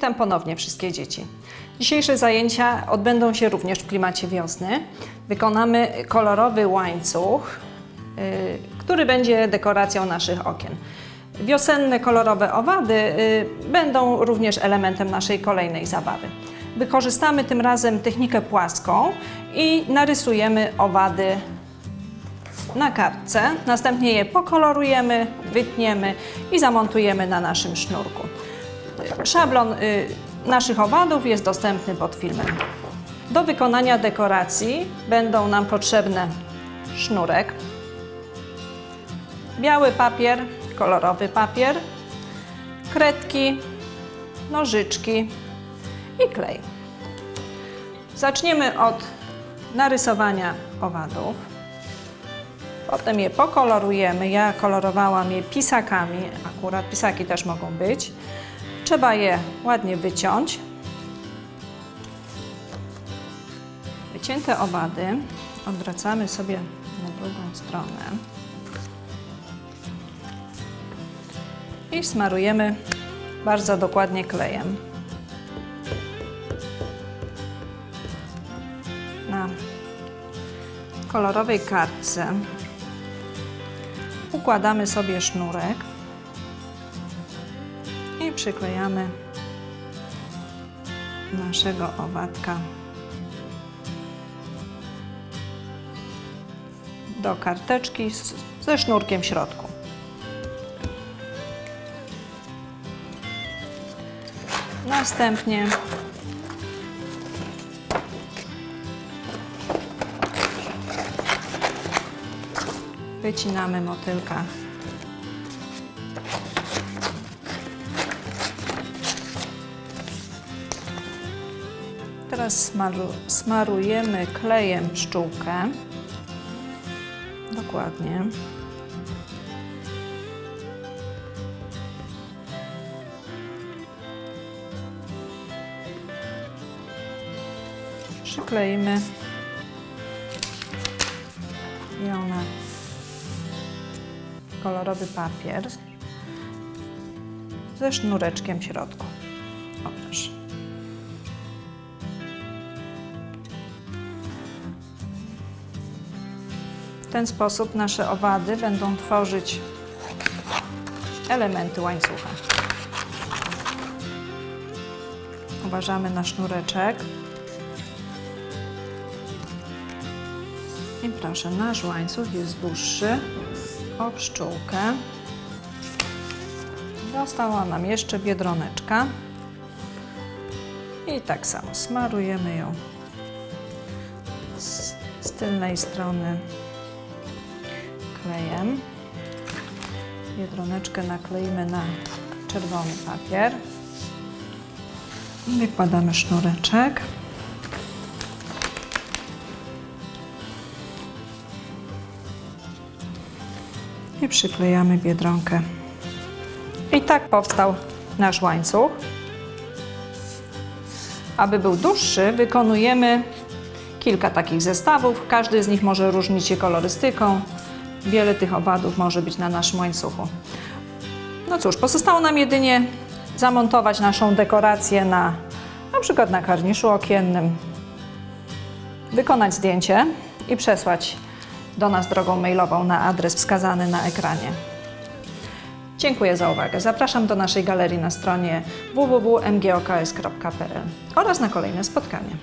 Witam ponownie wszystkie dzieci. Dzisiejsze zajęcia odbędą się również w klimacie wiosny. Wykonamy kolorowy łańcuch, y, który będzie dekoracją naszych okien. Wiosenne kolorowe owady y, będą również elementem naszej kolejnej zabawy. Wykorzystamy tym razem technikę płaską i narysujemy owady na kartce. Następnie je pokolorujemy, wytniemy i zamontujemy na naszym sznurku. Szablon y, naszych owadów jest dostępny pod filmem. Do wykonania dekoracji będą nam potrzebne sznurek, biały papier, kolorowy papier, kredki, nożyczki i klej. Zaczniemy od narysowania owadów. Potem je pokolorujemy. Ja kolorowałam je pisakami, akurat pisaki też mogą być. Trzeba je ładnie wyciąć. Wycięte owady odwracamy sobie na drugą stronę i smarujemy bardzo dokładnie klejem. Na kolorowej kartce układamy sobie sznurek przyklejamy naszego owadka do karteczki ze sznurkiem w środku. Następnie wycinamy motylka Teraz smaru, smarujemy klejem pszczółkę. Dokładnie. Przykleimy ją na kolorowy papier ze sznureczkiem w środku. O, proszę. W ten sposób nasze owady będą tworzyć elementy łańcucha. Uważamy na sznureczek. I proszę, nasz łańcuch jest dłuższy o pszczółkę. Została nam jeszcze biedroneczka. I tak samo smarujemy ją z, z tylnej strony klejem. Biedroneczkę nakleimy na czerwony papier. Wykładamy sznureczek. I przyklejamy biedronkę. I tak powstał nasz łańcuch. Aby był dłuższy, wykonujemy kilka takich zestawów. Każdy z nich może różnić się kolorystyką. Wiele tych owadów może być na naszym łańcuchu. No cóż, pozostało nam jedynie zamontować naszą dekorację na na przykład na karniszu okiennym, wykonać zdjęcie i przesłać do nas drogą mailową na adres wskazany na ekranie. Dziękuję za uwagę. Zapraszam do naszej galerii na stronie www.mgoks.pl oraz na kolejne spotkanie.